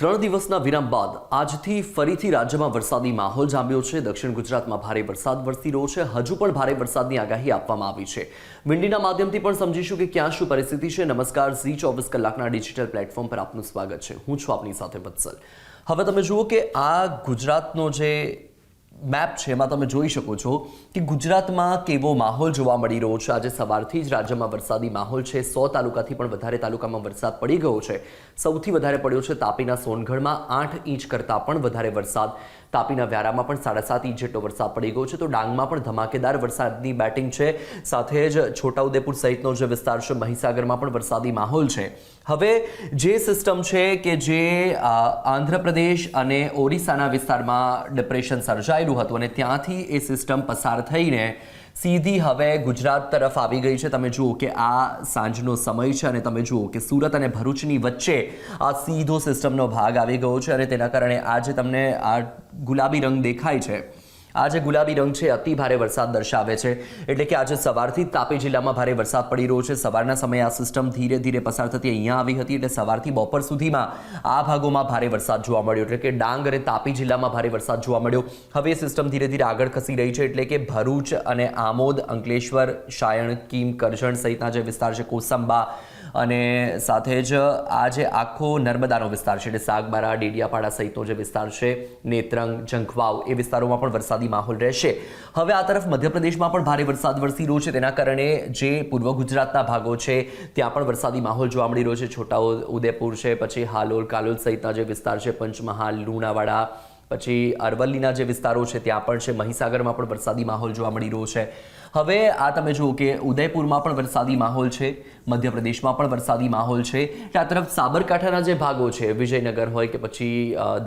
ત્રણ દિવસના વિરામ બાદ આજથી ફરીથી રાજ્યમાં વરસાદી માહોલ જામ્યો છે. દક્ષિણ ગુજરાતમાં ભારે વરસાદ વરસી રહ્યો છે. હજુ પણ ભારે વરસાદની આગાહી આપવામાં આવી છે. વિંડીના માધ્યમથી પણ સમજીશું કે ક્યાં શું પરિસ્થિતિ છે. નમસ્કાર, ઝી ચોવીસ કલાકના ડિજિટલ પ્લેટફોર્મ પર આપનું સ્વાગત છે. હું છું આપની સાથે વત્સલ. હવે તમે જુઓ કે આ ગુજરાતનો જે મેપ છે, એમાં તમે જોઈ શકો છો કે ગુજરાતમાં કેવો માહોલ જોવા મળી રહ્યો છે. આજે સવારથી જ રાજ્યમાં વરસાદી માહોલ છે. સો તાલુકાથી પણ વધારે તાલુકામાં વરસાદ પડી ગયો છે. સૌથી વધારે પડ્યો છે તાપીના સોનગઢમાં. આઠ ઇંચ કરતાં પણ વધારે વરસાદ તાપીના વ્યારામાં પણ સાડા સાત ઇંચ જેટલો વરસાદ પડી ગયો છે. તો ડાંગમાં પણ ધમાકેદાર વરસાદની બેટિંગ છે. સાથે જ છોટાઉદેપુર સહિતનો જે વિસ્તાર છે, મહીસાગરમાં પણ વરસાદી માહોલ છે. હવે જે સિસ્ટમ છે કે જે આંધ્રપ્રદેશ અને ઓરિસ્સાના વિસ્તારમાં ડિપ્રેશન સર્જાયેલું હતું અને ત્યાંથી એ સિસ્ટમ પસાર થઈને સીધી હવે ગુજરાત તરફ આવી ગઈ છે. તમે જુઓ કે આ સાંજનો સમય છે અને તમે જુઓ કે સુરત અને ભરૂચની વચ્ચે આ સીધો સિસ્ટમનો ભાગ આવી ગયો છે અને તેના કારણે આજે તમને આ ગુલાબી રંગ દેખાય છે. આ જે ગુલાબી રંગ છે, અતિ ભારે વરસાદ દર્શાવે છે. એટલે કે આજે સવારથી તાપી જિલ્લામાં ભારે વરસાદ પડી રહ્યો છે. સવારના સમયે આ સિસ્ટમ ધીરે ધીરે પસાર થતી અહીંયા આવી હતી એટલે સવારથી બપોર સુધીમાં આ ભાગોમાં ભારે વરસાદ જોવા મળ્યો. એટલે કે ડાંગ અને તાપી જિલ્લામાં ભારે વરસાદ જોવા મળ્યો. હવે સિસ્ટમ ધીરે ધીરે આગળ ખસી રહી છે. એટલે કે ભરૂચ અને આમોદ, અંકલેશ્વર, શાયણ, કીમ, કરજણ સહિતના જે વિસ્તાર છે, કોસંબા અને સાથે જ આ જે આખો નર્મદાનો વિસ્તાર છે એટલે સાગબારા, ડેડિયાપાડા સહિતનો જે વિસ્તાર છે, નેત્રંગ, ઝંખવાવ, એ વિસ્તારોમાં પણ વરસાદી માહોલ રહેશે. હવે આ તરફ મધ્યપ્રદેશમાં પણ ભારે વરસાદ વરસી રહ્યો છે. તેના કારણે જે પૂર્વ ગુજરાતના ભાગો છે, ત્યાં પણ વરસાદી માહોલ જોવા મળી રહ્યો છે. છોટા ઉદેપુર છે, પછી હાલોલ, કાલોલ સહિતના જે વિસ્તાર છે, પંચમહાલ, લુણાવાડા, પછી અરવલ્લીના જે વિસ્તારો છે, ત્યાં પણ છે. મહીસાગરમાં પણ વરસાદી માહોલ જોવા મળી રહ્યો છે. હવે આ તમે જુઓ કે ઉદયપુરમાં પણ વરસાદી માહોલ છે, મધ્યપ્રદેશમાં પણ વરસાદી માહોલ છે. કે આ તરફ સાબરકાંઠાના જે ભાગો છે, વિજયનગર હોય કે પછી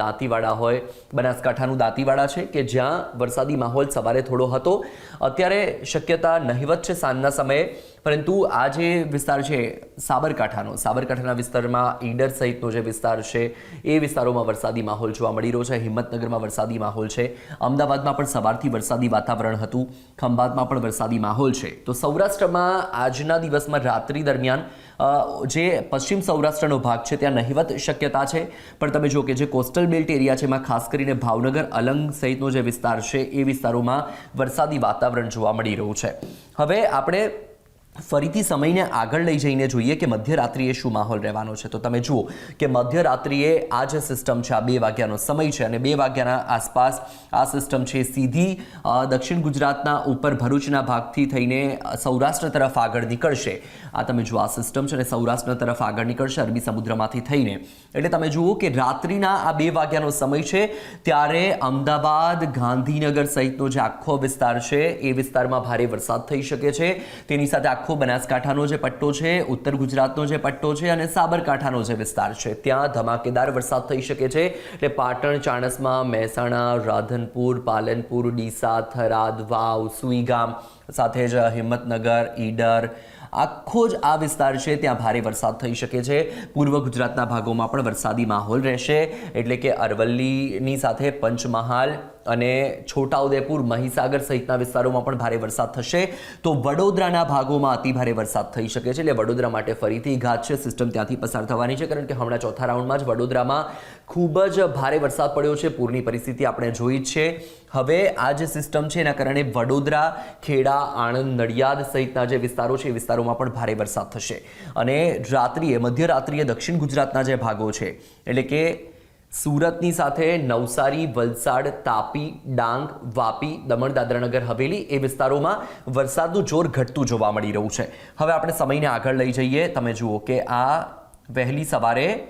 દાંતીવાડા હોય, બનાસકાંઠાનું દાંતીવાડા છે કે જ્યાં વરસાદી માહોલ સવારે થોડો હતો. અત્યારે શક્યતા નહિવત છે સાંજના સમયે, પરંતુ આ જે વિસ્તાર છે, સાબરકાંઠાનો, સાબરકાંઠાના વિસ્તારમાં ઈડર સહિતનો જે વિસ્તાર છે, એ વિસ્તારોમાં વરસાદી માહોલ જોવા મળી રહ્યો છે. હિંમતનગરમાં વરસાદી માહોલ છે. અમદાવાદમાં પણ સવારથી વરસાદી વાતાવરણ હતું. ખંભાતમાં પણ વરસાદી માહોલ છે. તો સૌરાષ્ટ્રમાં આજના દિવસમાં રાત્રિ દરમિયાન જે પશ્ચિમ સૌરાષ્ટ્રનો ભાગ છે, ત્યાં નહિવત શક્યતા છે. પણ તમે જો કે જે કોસ્ટલ બેલ્ટ એરિયા છે, એમાં ખાસ કરીને ભાવનગર, અલંગ સહિતનો જે વિસ્તાર છે, એ વિસ્તારોમાં વરસાદી વાતાવરણ જોવા મળી રહ્યું છે. હવે આપણે ફરીથી સમયને આગળ લઈ જઈને જોઈએ કે મધ્યરાત્રિએ શું માહોલ રહેવાનો છે. તો તમે જુઓ કે મધ્યરાત્રિએ આ જે સિસ્ટમ છે, આ બે વાગ્યાનો સમય છે અને બે વાગ્યાના આસપાસ આ સિસ્ટમ છે સીધી દક્ષિણ ગુજરાતના ઉપર ભરૂચના ભાગથી થઈને સૌરાષ્ટ્ર તરફ આગળ નીકળશે. આ તમે જુઓ આ સિસ્ટમ છે અને સૌરાષ્ટ્ર તરફ આગળ નીકળશે અરબી સમુદ્રમાંથી થઈને. એટલે તમે જુઓ કે રાત્રિના આ બે વાગ્યાનો સમય છે, ત્યારે અમદાવાદ, ગાંધીનગર સહિતનો જે આખો વિસ્તાર છે, એ વિસ્તારમાં ભારે વરસાદ થઈ શકે છે. તેની સાથે આખો બનાસકાંઠાનો જે પટ્ટો છે, ઉત્તર ગુજરાતનો જે પટ્ટો છે અને સાબરકાંઠાનો જે વિસ્તાર છે. ત્યાં ધમાકેદાર વરસાદ થઈ શકે છે એટલે પાટણ, ચાણસમાં, મહેસાણા, રાધનપુર, પાલનપુર, ડીસા, થરાદ, વાવ, સુઈગામ સાથે જ હિંમતનગર, ઈડર આખો જ આ વિસ્તાર છે, ત્યાં ભારે વરસાદ થઈ શકે છે. પૂર્વ ગુજરાતના ભાગોમાં પણ વરસાદી માહોલ રહેશે. એટલે કે અરવલ્લીની સાથે પંચમહાલ અને છોટાઉદેપુર, મહીસાગર સહિતના વિસ્તારોમાં પણ ભારે વરસાદ થશે. તો વડોદરાના ભાગોમાં અતિ ભારે વરસાદ થઈ શકે છે. એટલે વડોદરા માટે ફરીથી ઘાત છે. સિસ્ટમ ત્યાંથી પસાર થવાની છે, કારણ કે હમણાં ચોથા રાઉન્ડમાં જ વડોદરામાં ખૂબ જ ભારે વરસાદ પડ્યો છે. પૂરની પરિસ્થિતિ આપણે જોઈ છે. હવે આ જે સિસ્ટમ છે એના કારણે વડોદરા, ખેડા, આણંદ, નડિયાદ સહિતના જે વિસ્તારો છે, એ વિસ્તારોમાં પણ ભારે વરસાદ થશે. અને રાત્રિએ, મધ્યરાત્રિએ દક્ષિણ ગુજરાતના જે ભાગો છે, એટલે કે સુરતની સાથે નવસારી, વલસાડ, તાપી, ડાંગ, વાપી, દમણ, દાદરાનગર, હવેલી એ વિસ્તારોમાં વરસાદનું જોર ઘટતું જોવા મળી રહ્યું છે. હવે આપણે સમયને આગળ લઈ જઈએ. તમે જુઓ કે આ વહેલી સવારે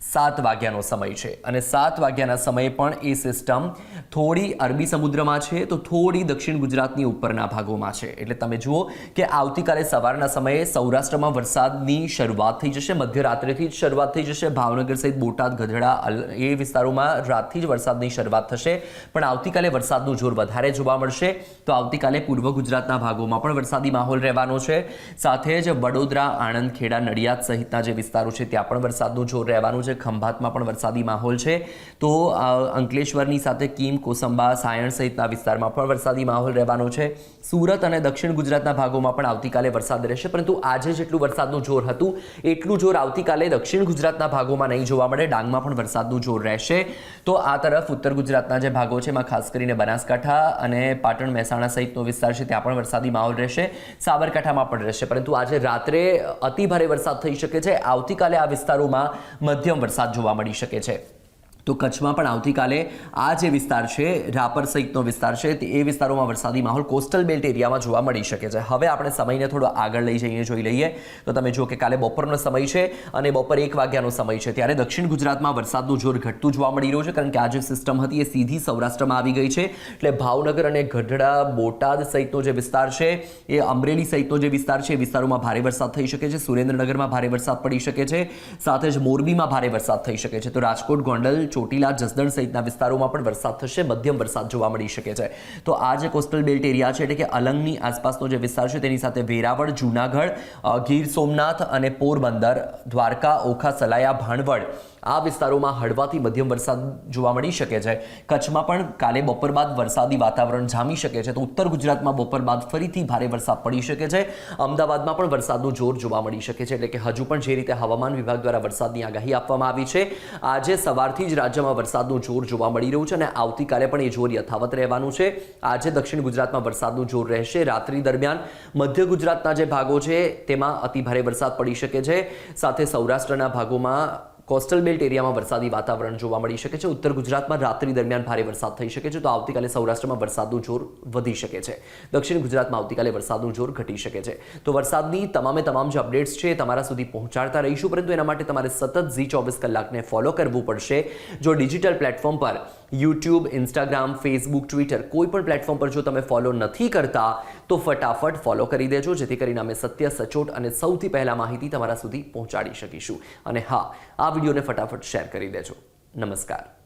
સાત વાગ્યાનો સમય છે. અને સાત વાગ્યાના સમયે પણ એ સિસ્ટમ થોડી અરબી સમુદ્રમાં છે, તો થોડી દક્ષિણ ગુજરાતની ઉપરના ભાગોમાં છે. એટલે તમે જુઓ કે આવતીકાલે સવારના સમયે સૌરાષ્ટ્રમાં વરસાદની શરૂઆત થઈ જશે, મધ્યરાત્રિથી જ શરૂઆત થઈ જશે, ભાવનગર સહિત બોટાદ, ગઢડા એ વિસ્તારોમાં રાતથી જ વરસાદની શરૂઆત થશે. પણ આવતીકાલે વરસાદનું જોર વધારે જોવા મળશે. તો આવતીકાલે પૂર્વ ગુજરાતના ભાગોમાં પણ વરસાદી માહોલ રહેવાનો છે. સાથે જ વડોદરા, આણંદ, ખેડા, નડિયાદ સહિતના જે વિસ્તારો છે, ત્યાં પણ વરસાદનું જોર રહેવાનું છે. જ ખંભાતમાં પણ વરસાદી માહોલ છે. તો અંકલેશ્વરની સાથે કીમ, કોસંબા, સાયણ સહિતના વિસ્તારમાં પણ વરસાદી માહોલ રહેવાનો છે. સુરત અને દક્ષિણ ગુજરાતના ભાગોમાં પણ આવતીકાલે વરસાદ રહેશે, પરંતુ આજે જેટલું વરસાદનું જોર હતું, એટલું જોર આવતીકાલે દક્ષિણ ગુજરાતના ભાગોમાં નહીં જોવા મળે, ડાંગમાં પણ વરસાદનું જોર રહેશે. તો આ તરફ ઉત્તર ગુજરાતના જે ભાગો છે, એમાં ખાસ કરીને બનાસકાંઠા અને પાટણ મહેસાણા સહિતનો વિસ્તાર છે, ત્યાં પણ વરસાદી માહોલ રહેશે. સાબરકાંઠામાં પણ રહેશે, પરંતુ આજે રાત્રે અતિભારે વરસાદ થઈ શકે છે. આવતીકાલે આ વિસ્તારોમાં મધ્યમ વરસાદ જોવા મળી શકે છે. તો કચ્છમાં પણ આવતીકાલે આ જે વિસ્તાર છે, રાપર સહિતનો વિસ્તાર છે, તે એ વિસ્તારોમાં વરસાદી માહોલ કોસ્ટલ બેલ્ટ એરિયામાં જોવા મળી શકે છે. હવે આપણે સમયને થોડો આગળ લઈ જઈને જોઈ લઈએ. તો તમે જુઓ કે કાલે બપોરનો સમય છે અને બપોર એક વાગ્યાનો સમય છે. ત્યારે દક્ષિણ ગુજરાતમાં વરસાદનું જોર ઘટતું જોવા મળી રહ્યું છે, કારણ કે આ જે સિસ્ટમ હતી એ સીધી સૌરાષ્ટ્રમાં આવી ગઈ છે. એટલે ભાવનગર અને ગઢડા, બોટાદ સહિતનો જે વિસ્તાર છે, એ અમરેલી સહિતનો જે વિસ્તાર છે, એ વિસ્તારોમાં ભારે વરસાદ થઈ શકે છે. સુરેન્દ્રનગરમાં ભારે વરસાદ પડી શકે છે. સાથે જ મોરબીમાં ભારે વરસાદ થઈ શકે છે. તો રાજકોટ, ગોંડલ ચોટીલા જસદણ સહિતના વિસ્તારોમાં પણ વરસાદ થશે, મધ્યમ વરસાદ જોવા મળી શકે છે. તો આ જે કોસ્ટલ બેલ્ટ એરિયા છે, એટલે કે અલંગની આસપાસનો જે વિસ્તાર છે, તેની સાથે વેરાવળ, જૂનાગઢ ગીર સોમનાથ અને પોરબંદર, દ્વારકા, ઓખા, સલાયા, ભાણવડ આ વિસ્તારોમાં હળવાથી મધ્યમ વરસાદ જોવા મળી શકે છે. કચ્છમાં પણ કાલે બપોર બાદ વરસાદી વાતાવરણ જામી શકે છે. તો ઉત્તર ગુજરાતમાં બપોર બાદ ફરીથી ભારે વરસાદ પડી શકે છે. અમદાવાદમાં પણ વરસાદનું જોર જોવા મળી શકે છે. એટલે કે હજુ પણ જે રીતે હવામાન વિભાગ દ્વારા વરસાદની આગાહી આપવામાં આવી છે, આજે સવારથી જ રાજ્યમાં વરસાદનું જોર જોવા મળી રહ્યું છે અને આવતીકાલે પણ એ જોર યથાવત રહેવાનું છે. આજે દક્ષિણ ગુજરાતમાં વરસાદનું જોર રહેશે. રાત્રિ દરમિયાન મધ્ય ગુજરાતના જે ભાગો છે, તેમાં અતિભારે વરસાદ પડી શકે છે. સાથે સૌરાષ્ટ્રના ભાગોમાં કોસ્ટલ બેલ્ટ એરિયામાં વરસાદી વાતાવરણ જોવા મળી શકે છે. ઉત્તર ગુજરાતમાં રાત્રિ દરમિયાન ભારે વરસાદ થઈ શકે છે. તો આવતીકાલે સૌરાષ્ટ્રમાં વરસાદનું જોર વધી શકે છે. દક્ષિણ ગુજરાતમાં આવતીકાલે વરસાદનું જોર ઘટી શકે છે. તો વરસાદની તમામે તમામ જે અપડેટ્સ છે, તમારા સુધી પહોંચાડતા રહીશું. પરંતુ એના માટે તમારે સતત ઝી ચોવીસ કલાકને ફોલો કરવું પડશે. જો ડિજિટલ પ્લેટફોર્મ પર યુટ્યુબ, ઇન્સ્ટાગ્રામ, ફેસબુક, ટ્વિટર કોઈ પણ પ્લેટફોર્મ પર જો તમે ફોલો નથી કરતા તો ફટાફટ ફોલો કરી દેજો, જેથી કરીને અમે સત્ય, સચોટ અને સૌથી પહેલાં માહિતી તમારા સુધી પહોંચાડી શકીશું. અને હા, આ વિડીયોને ફટાફટ શેર કરી દેજો. નમસ્કાર.